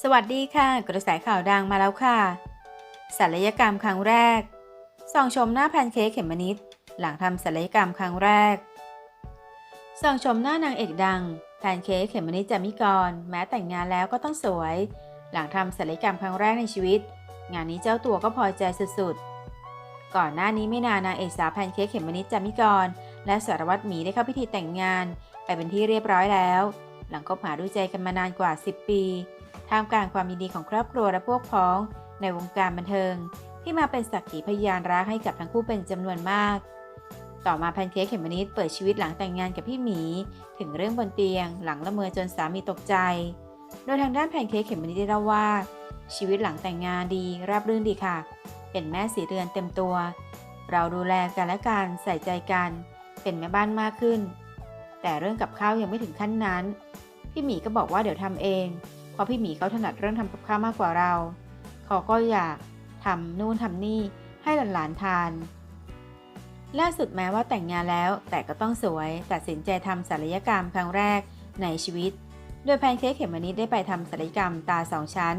สวัสดีค่ะ กระแสข่าวดังมาแล้วค่ะศัลยกรรมครั้งแรกส่องชมหน้าแพนเค้กเขมมนิดหลังทำศัลยกรรมครั้งแรกส่องชมหน้านางเอกดังแพนเค้กเขมมนิดจามิกร แม้แต่งงานแล้วก็ต้องสวย หลังทำศัลยกรรมครั้งแรกในชีวิต งานนี้เจ้าตัวก็พอใจสุดๆ ก่อนหน้านี้ไม่นานนางเอกสาวแพนเค้กเขมมนิดจามิกร และสารวัตรหมีได้เข้าพิธีแต่งงาน ไปเป็นที่เรียบร้อยแล้ว หลังคบหาดูใจกันมานานกว่า 10 ปี ท่ามกลางความยินดีของครอบครัวและพวกพ้อง ในวงการบันเทิง ที่มาเป็นสักขีพยานรักให้กับทั้งคู่เป็นจำนวนมาก ต่อมาแพนเค้กเขมมนิดเปิดชีวิตหลังแต่งงานกับพี่หมี ถึงเรื่องบนเตียง หลังละเมอจนสามีตกใจ โดยทางด้านแพนเค้กเขมมนิดได้เล่าว่า ชีวิตหลังแต่งงานดีราบรื่นดีค่ะ เป็นแม่สีเรือนเต็มตัว เราดูแลกันและกันใส่ใจกัน เป็นแม่บ้านมากขึ้น แต่เรื่องกับข้าวยังไม่ถึงขั้นนั้น พี่หมีก็บอกว่าเดี๋ยวทำเอง เพราะพี่หมีเขาถนัดเรื่องทำกับข้าวมากกว่าเรา เขาก็อยากทำนู่นทำนี่ให้หลานๆทาน ล่าสุดแม้ว่าแต่งงานแล้วแต่ก็ต้องสวยตัดสินใจทำศัลยกรรมครั้งแรกในชีวิต โดยแพนเค้กเขมมนิดได้ไปทำศัลยกรรมตาสองชั้น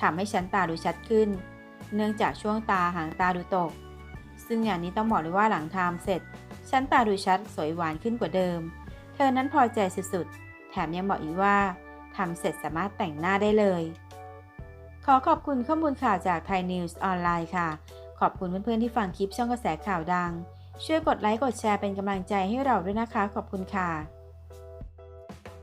ทำให้ชั้นตาดูชัดขึ้น เนื่องจากช่วงตาหางตาดูตก ซึ่งงานนี้ต้องบอกเลยว่าหลังทำเสร็จ ชั้นตาดูชัดสวยหวานขึ้นกว่าเดิม เธอนั้นพอใจสุดๆ แถมยังบอกอีกว่า ทำเสร็จสามารถแต่งหน้าได้เลย ขอขอบคุณข้อมูลข่าวจากไทยนิวส์ออนไลน์ค่ะ ขอบคุณเพื่อนๆที่ฟังคลิปช่องกระแสข่าวดัง ช่วยกดไลค์กดแชร์เป็นกำลังใจให้เราด้วยนะคะ ขอบคุณค่ะ